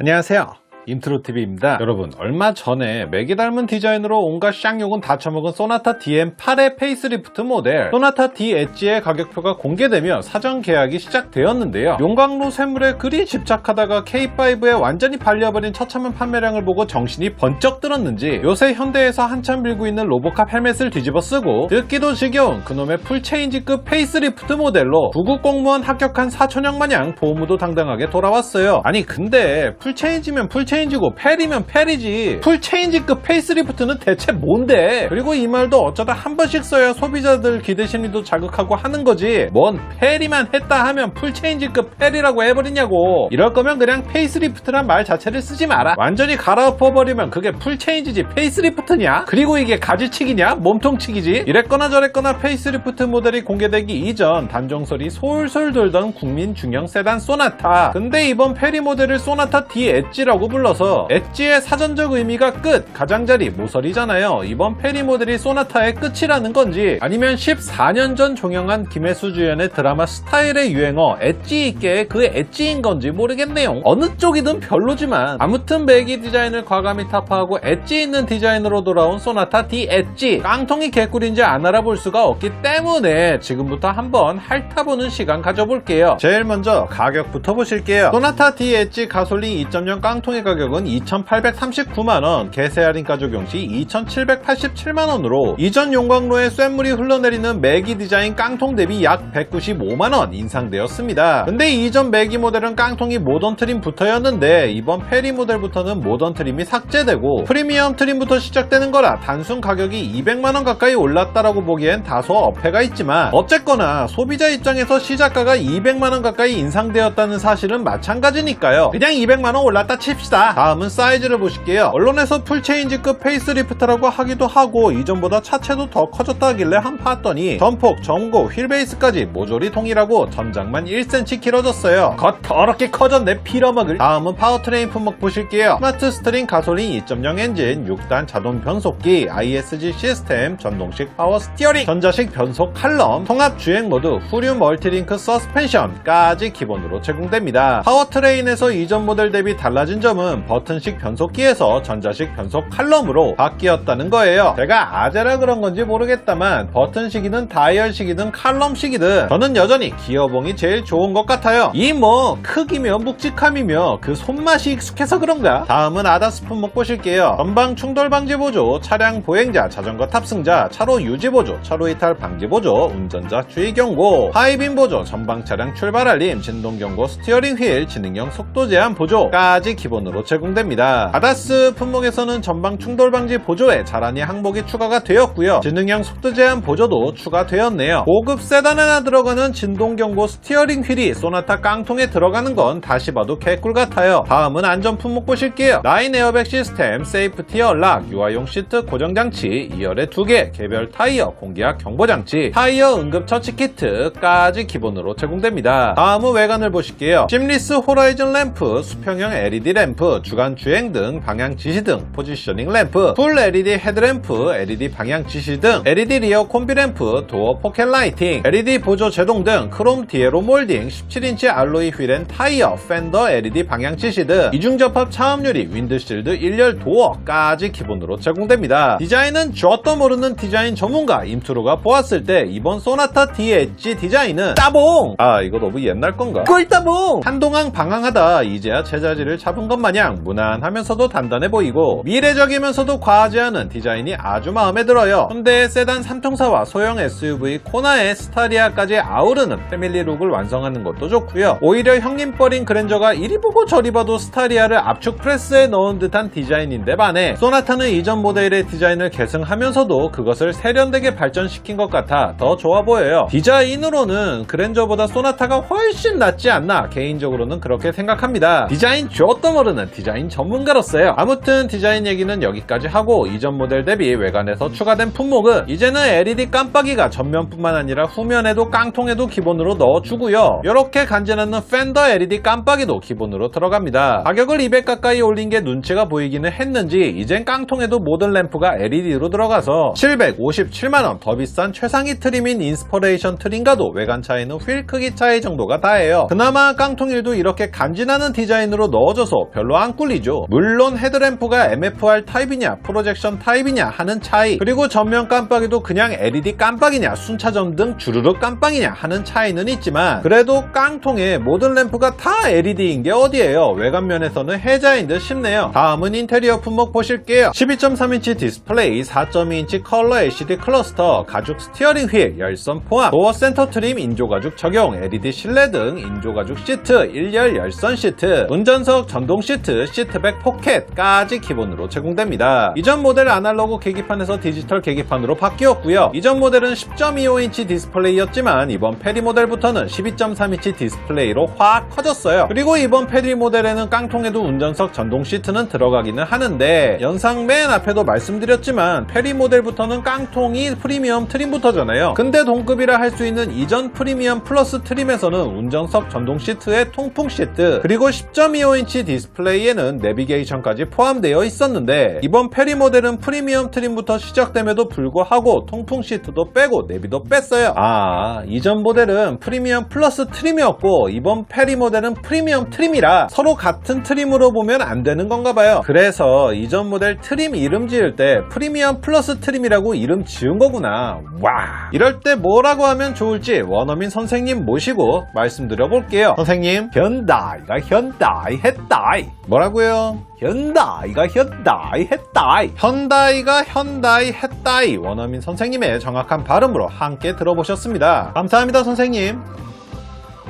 안녕하세요. 인트로TV입니다. 여러분, 얼마 전에 맥이 닮은 디자인으로 온갖 쌍욕은 다 처먹은 소나타 DM8의 페이스리프트 모델 소나타 D 엣지의 가격표가 공개되며 사전 계약이 시작되었는데요. 용광로 쇠물에 그리 집착하다가 K5에 완전히 발려버린 처참한 판매량을 보고 정신이 번쩍 들었는지 요새 현대에서 한참 밀고 있는 로보캅 헬멧을 뒤집어 쓰고 듣기도 지겨운 그놈의 풀체인지급 페이스리프트 모델로 구급 공무원 합격한 사촌형 마냥 보무도 당당하게 돌아왔어요. 아니 근데 풀체인지면 풀 체인지고 페리면 페리지 풀 체인지급 페이스리프트는 대체 뭔데? 그리고 이 말도 어쩌다 한 번씩 써야 소비자들 기대 심리도 자극하고 하는 거지 뭔 페리만 했다 하면 풀 체인지급 페리라고 해버리냐고 이럴 거면 그냥 페이스리프트란 말 자체를 쓰지 마라 완전히 갈아엎어버리면 그게 풀 체인지지 페이스리프트냐? 그리고 이게 가지치기냐? 몸통치기지? 이랬거나 저랬거나 페이스리프트 모델이 공개되기 이전 단종설이 솔솔 돌던 국민 중형 세단 소나타 근데 이번 페리 모델을 소나타 D 엣지라고 불러 서 엣지의 사전적 의미가 끝. 가장자리 모서리잖아요. 이번 페리 모델이 소나타의 끝이라는 건지 아니면 14년 전 종영한 김혜수 주연의 드라마 스타일의 유행어 엣지 있게 그 엣지인 건지 모르겠네요. 어느 쪽이든 별로지만 아무튼 배기 디자인을 과감히 타파하고 엣지 있는 디자인으로 돌아온 소나타 D 엣지. 깡통이 개꿀인지 안 알아볼 수가 없기 때문에 지금부터 한번 핥아보는 시간 가져볼게요. 제일 먼저 가격부터 보실게요. 소나타 D 엣지 가솔린 2.0 깡통의 가격은 2,839만원 개세 할인 가족 용시 2,787만원으로 이전 용광로에 쇳물이 흘러내리는 매기 디자인 깡통 대비 약 195만원 인상되었습니다. 근데 이전 매기 모델은 깡통이 모던 트림 붙어였는데 이번 페리 모델부터는 모던 트림이 삭제되고 프리미엄 트림부터 시작되는 거라 단순 가격이 200만원 가까이 올랐다라고 보기엔 다소 어폐가 있지만 어쨌거나 소비자 입장에서 시작가가 200만원 가까이 인상되었다는 사실은 마찬가지니까요. 그냥 200만원 올랐다 칩시다 다음은 사이즈를 보실게요. 언론에서 풀체인지급 페이스리프트라고 하기도 하고 이전보다 차체도 더 커졌다 하길래 한 봤더니 전폭, 전고, 휠베이스까지 모조리 동일하고 전장만 1cm 길어졌어요. 겉 더럽게 커졌네 빌어먹을. 다음은 파워트레인 품목 보실게요. 스마트 스트링 가솔린 2.0 엔진 6단 자동 변속기 ISG 시스템 전동식 파워 스티어링 전자식 변속 칼럼 통합 주행 모드 후륜 멀티링크 서스펜션까지 기본으로 제공됩니다. 파워트레인에서 이전 모델 대비 달라진 점은 버튼식 변속기에서 전자식 변속 칼럼으로 바뀌었다는 거예요. 제가 아재라 그런 건지 모르겠다만 버튼식이든 다이얼식이든 칼럼식이든 저는 여전히 기어봉이 제일 좋은 것 같아요. 이 뭐 크기며 묵직함이며 그 손맛이 익숙해서 그런가? 다음은 아다스 품목 보실게요. 전방 충돌 방지 보조 차량 보행자 자전거 탑승자 차로 유지 보조 차로 이탈 방지 보조 운전자 주의 경고 하이빔 보조 전방 차량 출발 알림 진동 경고 스티어링 휠 지능형 속도 제한 보조까지 기본으로 제공됩니다. 아다스 품목에서는 전방 충돌 방지 보조에 자란이 항목이 추가가 되었고요. 지능형 속도 제한 보조도 추가되었네요. 고급 세단에나 들어가는 진동 경고 스티어링 휠이 소나타 깡통에 들어가는 건 다시 봐도 개꿀 같아요. 다음은 안전 품목 보실게요. 라인 에어백 시스템 세이프티 얼락 유아용 시트 고정 장치 2열에 2개 개별 타이어 공기압 경보 장치 타이어 응급 처치 키트까지 기본으로 제공됩니다. 다음은 외관을 보실게요. 심리스 호라이즌 램프 수평형 LED 램프 주간 주행 등 방향 지시 등 포지셔닝 램프 풀 LED 헤드램프 LED 방향 지시 등 LED 리어 콤비 램프 도어 포켓 라이팅 LED 보조 제동 등 크롬 디에로 몰딩 17인치 알로이 휠앤 타이어 팬더 LED 방향 지시 등 이중 접합 차음 유리 윈드실드 1열 도어까지 기본으로 제공됩니다. 디자인은 저도 모르는 디자인 전문가 임투로가 보았을 때 이번 소나타 D 엣지 디자인은 따봉! 아 이거 너무 옛날 건가? 꿀따봉! 한동안 방황하다 이제야 제자리를 잡은 것 마냥 무난하면서도 단단해 보이고 미래적이면서도 과하지 않은 디자인이 아주 마음에 들어요. 현대의 세단 3통사와 소형 SUV 코나의 스타리아까지 아우르는 패밀리 룩을 완성하는 것도 좋고요. 오히려 형님뻘인 그랜저가 이리 보고 저리 봐도 스타리아를 압축 프레스에 넣은 듯한 디자인인데 반해 소나타는 이전 모델의 디자인을 계승하면서도 그것을 세련되게 발전시킨 것 같아 더 좋아 보여요. 디자인으로는 그랜저보다 소나타가 훨씬 낫지 않나 개인적으로는 그렇게 생각합니다. 디자인 좋도 모르는 디자인 전문가로서요. 아무튼 디자인 얘기는 여기까지 하고 이전 모델 대비 외관에서 추가된 품목은 이제는 LED 깜빡이가 전면뿐만 아니라 후면에도 깡통에도 기본으로 넣어주고요. 이렇게 간지나는 팬더 LED 깜빡이도 기본으로 들어갑니다. 가격을 200 가까이 올린 게 눈치가 보이기는 했는지 이젠 깡통에도 모든 램프가 LED로 들어가서 757만원 더 비싼 최상위 트림인 인스퍼레이션 트림과도 외관 차이는 휠 크기 차이 정도가 다예요. 그나마 깡통일도 이렇게 간지나는 디자인으로 넣어줘서 별로 별로 안 꿀리죠. 물론 헤드램프가 MFR 타입이냐 프로젝션 타입이냐 하는 차이 그리고 전면 깜빡이도 그냥 LED 깜빡이냐 순차전등 주르륵 깜빡이냐 하는 차이는 있지만 그래도 깡통에 모든 램프가 다 LED인 게 어디예요. 외관면에서는 해자인 듯 싶네요. 다음은 인테리어 품목 보실게요. 12.3인치 디스플레이, 4.2인치 컬러 LCD 클러스터, 가죽 스티어링 휠, 열선 포함, 도어 센터 트림 인조가죽 적용, LED 실내 등 인조가죽 시트, 1열 열선 시트, 운전석 전동 시트, 시트백 포켓까지 기본으로 제공됩니다. 이전 모델 아날로그 계기판에서 디지털 계기판으로 바뀌었고요. 이전 모델은 10.25인치 디스플레이였지만 이번 페리 모델부터는 12.3인치 디스플레이로 확 커졌어요. 그리고 이번 페리 모델에는 깡통에도 운전석 전동 시트는 들어가기는 하는데 연상 맨 앞에도 말씀드렸지만 페리 모델부터는 깡통이 프리미엄 트림부터잖아요. 근데 동급이라 할 수 있는 이전 프리미엄 플러스 트림에서는 운전석 전동 시트에 통풍 시트 그리고 10.25인치 디스 플레이에는 내비게이션까지 포함되어 있었는데 이번 페리 모델은 프리미엄 트림부터 시작됨에도 불구하고 통풍 시트도 빼고 내비도 뺐어요. 아 이전 모델은 프리미엄 플러스 트림이었고 이번 페리 모델은 프리미엄 트림이라 서로 같은 트림으로 보면 안 되는 건가 봐요. 그래서 이전 모델 트림 이름 지을 때 프리미엄 플러스 트림이라고 이름 지은 거구나. 와 이럴 때 뭐라고 하면 좋을지 원어민 선생님 모시고 말씀드려 볼게요. 선생님 현다이가 현다이 했다이 뭐라고요? 현다이가 현다이 했다이 현다이가 현다이 했다이 원어민 선생님의 정확한 발음으로 함께 들어보셨습니다. 감사합니다 선생님.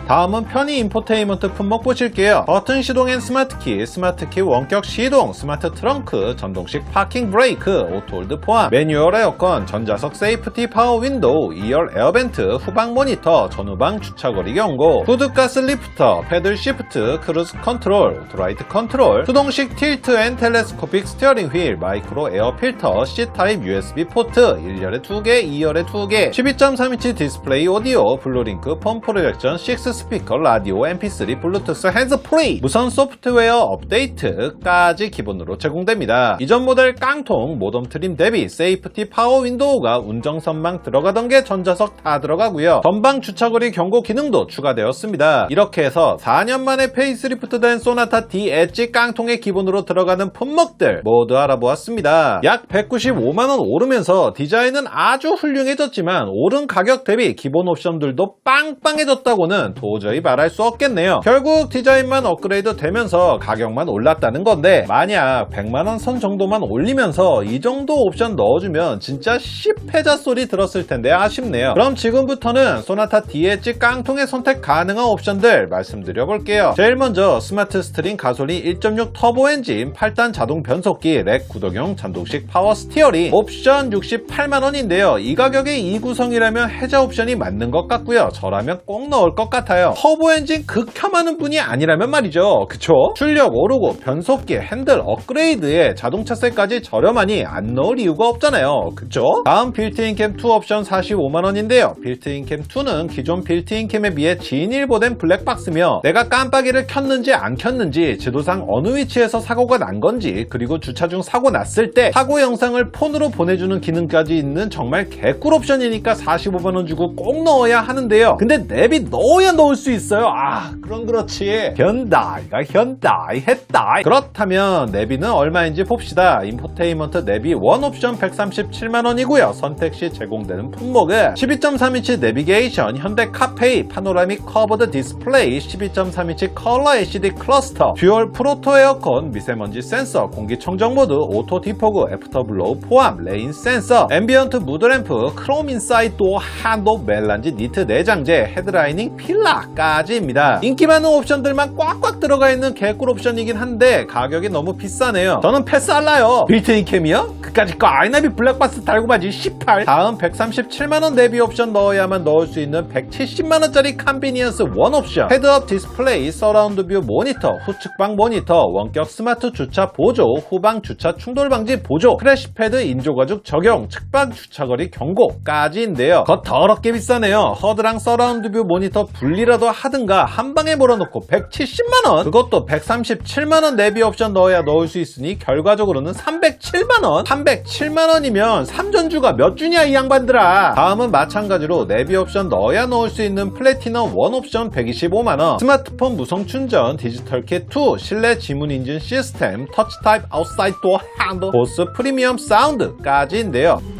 다음은 편의 인포테인먼트 품목 보실게요. 버튼 시동엔 스마트키, 스마트키 원격 시동, 스마트 트렁크, 전동식 파킹 브레이크, 오토홀드 포함, 매뉴얼 에어컨, 전자석 세이프티 파워 윈도우, 2열 에어벤트, 후방 모니터, 전후방 주차거리 경고, 푸드가스 리프터, 패들 시프트, 크루즈 컨트롤, 오토라이트 컨트롤, 수동식 틸트 앤 텔레스코픽 스티어링 휠, 마이크로 에어 필터, C타입 USB 포트, 1열에 2개, 2열에 2개, 12.3인치 디스플레이 오디오, 블루링크 펌 프로젝션 6 스피커, 라디오, MP3, 블루투스, 핸즈프리, 무선 소프트웨어 업데이트까지 기본으로 제공됩니다. 이전 모델 깡통 모덤 트림 대비 세이프티 파워 윈도우가 운정선망 들어가던 게 전자석 다 들어가고요. 전방 주차거리 경고 기능도 추가되었습니다. 이렇게 해서 4년 만에 페이스리프트된 소나타 D 엣지 깡통에 기본으로 들어가는 품목들 모두 알아보았습니다. 약 195만원 오르면서 디자인은 아주 훌륭해졌지만 오른 가격 대비 기본 옵션들도 빵빵해졌다고는 도저히 말할 수 없겠네요. 결국 디자인만 업그레이드 되면서 가격만 올랐다는 건데 만약 100만원 선 정도만 올리면서 이 정도 옵션 넣어주면 진짜 10패자 소리 들었을 텐데 아쉽네요. 그럼 지금부터는 소나타 DH 깡통에 선택 가능한 옵션들 말씀드려 볼게요. 제일 먼저 스마트 스트링 가솔린 1.6 터보 엔진 8단 자동 변속기 렉 구동형 전동식 파워 스티어링 옵션 68만원인데요. 이 가격에 이 구성이라면 해자 옵션이 맞는 것 같고요. 저라면 꼭 넣을 것 같아요. 터보 엔진 극혐하는 분이 아니라면 말이죠. 그쵸? 출력 오르고 변속기 핸들 업그레이드에 자동차세까지 저렴하니 안 넣을 이유가 없잖아요. 그쵸? 다음 빌트인 캠2 옵션 45만원인데요. 빌트인 캠 2는 기존 빌트인 캠에 비해 진일보된 블랙박스며 내가 깜빡이를 켰는지 안 켰는지 지도상 어느 위치에서 사고가 난 건지 그리고 주차 중 사고 났을 때 사고 영상을 폰으로 보내주는 기능까지 있는 정말 개꿀 옵션이니까 45만원 주고 꼭 넣어야 하는데요. 근데 랩이 넣어야 넣을 수 있어요. 아, 그럼 그렇지. 현다이가 현다이 했다이. 그렇다면 내비는 얼마인지 봅시다. 인포테인먼트 내비 원 옵션 137만 원이고요. 선택 시 제공되는 품목은 12.3인치 내비게이션, 현대 카페이, 파노라믹 커버드 디스플레이, 12.3인치 컬러 LCD 클러스터, 듀얼 프로토 에어컨, 미세먼지 센서, 공기청정 모드, 오토 디포그, 애프터블로우 포함, 레인 센서, 앰비언트 무드램프, 크롬 인사이드 한도 멜란지 니트 내장재, 헤드라이닝 필라 까지입니다. 인기 많은 옵션들만 꽉꽉 들어가 있는 개꿀 옵션이긴 한데 가격이 너무 비싸네요. 저는 패스할라요. 빌트인 캠이요? 그까짓 거 아이나비 블랙박스 달고 가지 18. 다음 137만원 대비 옵션 넣어야만 넣을 수 있는 170만원짜리 컨비니언스 원 옵션. 헤드업 디스플레이, 서라운드 뷰 모니터, 후측방 모니터, 원격 스마트 주차 보조, 후방 주차 충돌 방지 보조, 크래시 패드 인조가죽 적용, 측방 주차거리 경고까지인데요. 거 더럽게 비싸네요. 허드랑 서라운드 뷰 모니터 분리 둘이라도 하든가 한 방에 몰아놓고 170만원 그것도 137만원 내비 옵션 넣어야 넣을 수 있으니 결과적으로는 307만원? 307만원이면 3전주가 몇 주냐 이 양반들아. 다음은 마찬가지로 내비 옵션 넣어야 넣을 수 있는 플래티넘 원 옵션 125만원. 스마트폰 무선 충전 디지털 키2 실내 지문 인증 시스템 터치 타입 아웃사이드 도어 핸들 보스 프리미엄 사운드까지인데요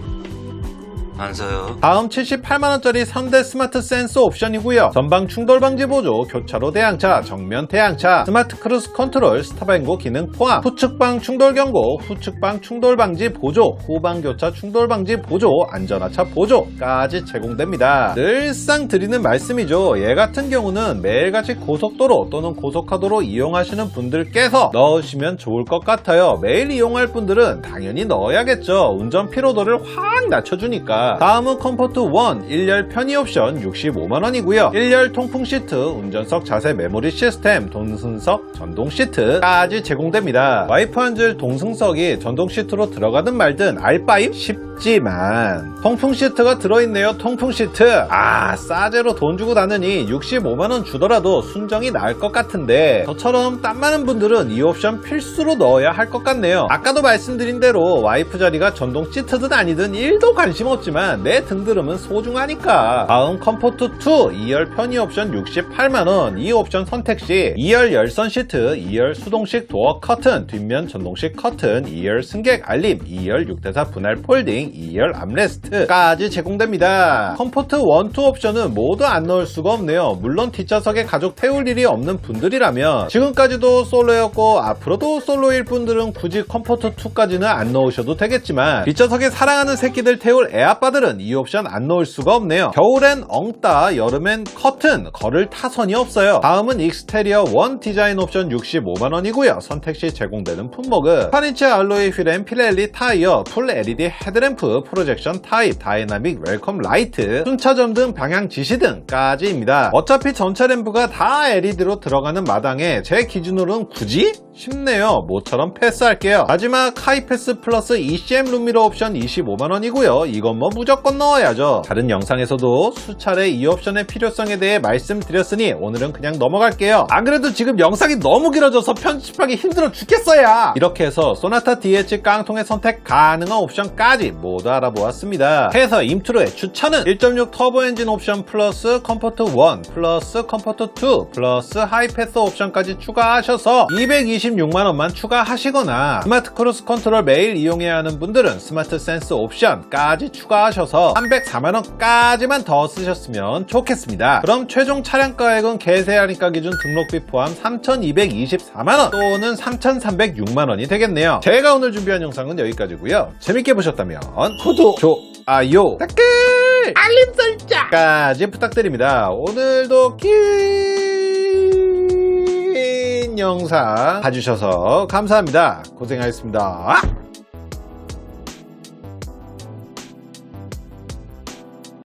안 사요. 다음 78만원짜리 3대 스마트 센서 옵션이고요. 전방 충돌 방지 보조, 교차로 대항차, 정면 대항차, 스마트 크루즈 컨트롤, 스탑앤고 기능 포함, 후측방 충돌 경고, 후측방 충돌 방지 보조, 후방 교차 충돌 방지 보조, 안전하차 보조까지 제공됩니다. 늘상 드리는 말씀이죠. 얘 같은 경우는 매일같이 고속도로 또는 고속화도로 이용하시는 분들께서 넣으시면 좋을 것 같아요. 매일 이용할 분들은 당연히 넣어야겠죠. 운전 피로도를 확 낮춰주니까. 다음은 컴포트 1 1열 편의 옵션 65만원이고요. 1열 통풍 시트, 운전석 자세 메모리 시스템, 동승석 전동 시트까지 제공됩니다. 와이프 앉을 동승석이 전동 시트로 들어가든 말든 알바임 쉽지만 통풍 시트가 들어있네요. 통풍 시트. 아 싸제로 돈 주고 다느니 65만원 주더라도 순정이 나을 것 같은데 저처럼 땀 많은 분들은 이 옵션 필수로 넣어야 할 것 같네요. 아까도 말씀드린 대로 와이프 자리가 전동 시트든 아니든 1도 관심 없지만 내 등드름은 소중하니까. 다음 컴포트 2 2열 편의 옵션 68만원 이 옵션 선택 시 2열 열선 시트 2열 수동식 도어 커튼 뒷면 전동식 커튼 2열 승객 알림 2열 6대4 분할 폴딩 2열 암레스트까지 제공됩니다. 컴포트 1, 2 옵션은 모두 안 넣을 수가 없네요. 물론 뒷좌석에 가족 태울 일이 없는 분들이라면 지금까지도 솔로였고 앞으로도 솔로일 분들은 굳이 컴포트 2까지는 안 넣으셔도 되겠지만 뒷좌석에 사랑하는 새끼들 태울 애 아빠들은 이 옵션 안 넣을 수가 없네요. 겨울엔 엉따, 여름엔 커튼, 걸을 타선이 없어요. 다음은 익스테리어 1 디자인 옵션 65만원이고요. 선택 시 제공되는 품목은 8인치 알로이 휠앤 피렐리 타이어, 풀 LED 헤드램프, 프로젝션 타입, 다이나믹 웰컴 라이트, 순차점 등 방향 지시 등까지입니다. 어차피 전체 램프가 다 LED로 들어가는 마당에 제 기준으로는 굳이? 쉽네요. 모처럼 패스할게요. 마지막 하이패스 플러스 ECM 룸미러 옵션 25만원이고요. 이건 뭐 무조건 넣어야죠. 다른 영상에서도 수차례 이 옵션의 필요성에 대해 말씀드렸으니 오늘은 그냥 넘어갈게요. 안 그래도 지금 영상이 너무 길어져서 편집하기 힘들어 죽겠어야. 이렇게 해서 소나타 DH 깡통의 선택 가능한 옵션까지 모두 알아보았습니다. 해서 임트로의 추천은 1.6 터보 엔진 옵션 플러스 컴포트 1 플러스 컴포트 2 플러스 하이패스 옵션까지 추가하셔서 226만원만 추가하시거나 스마트 크루스 컨트롤 매일 이용해야 하는 분들은 스마트 센스 옵션까지 추가하셔서 304만원까지만 더 쓰셨으면 좋겠습니다. 그럼 최종 차량 가액은 개세 할인가 기준 등록비 포함 3,224만원 또는 3,306만원이 되겠네요. 제가 오늘 준비한 영상은 여기까지고요. 재밌게 보셨다면 구독, 좋아요, 댓글, 알림 설정까지 부탁드립니다. 오늘도 긴 영상 봐주셔서 감사합니다. 고생하셨습니다.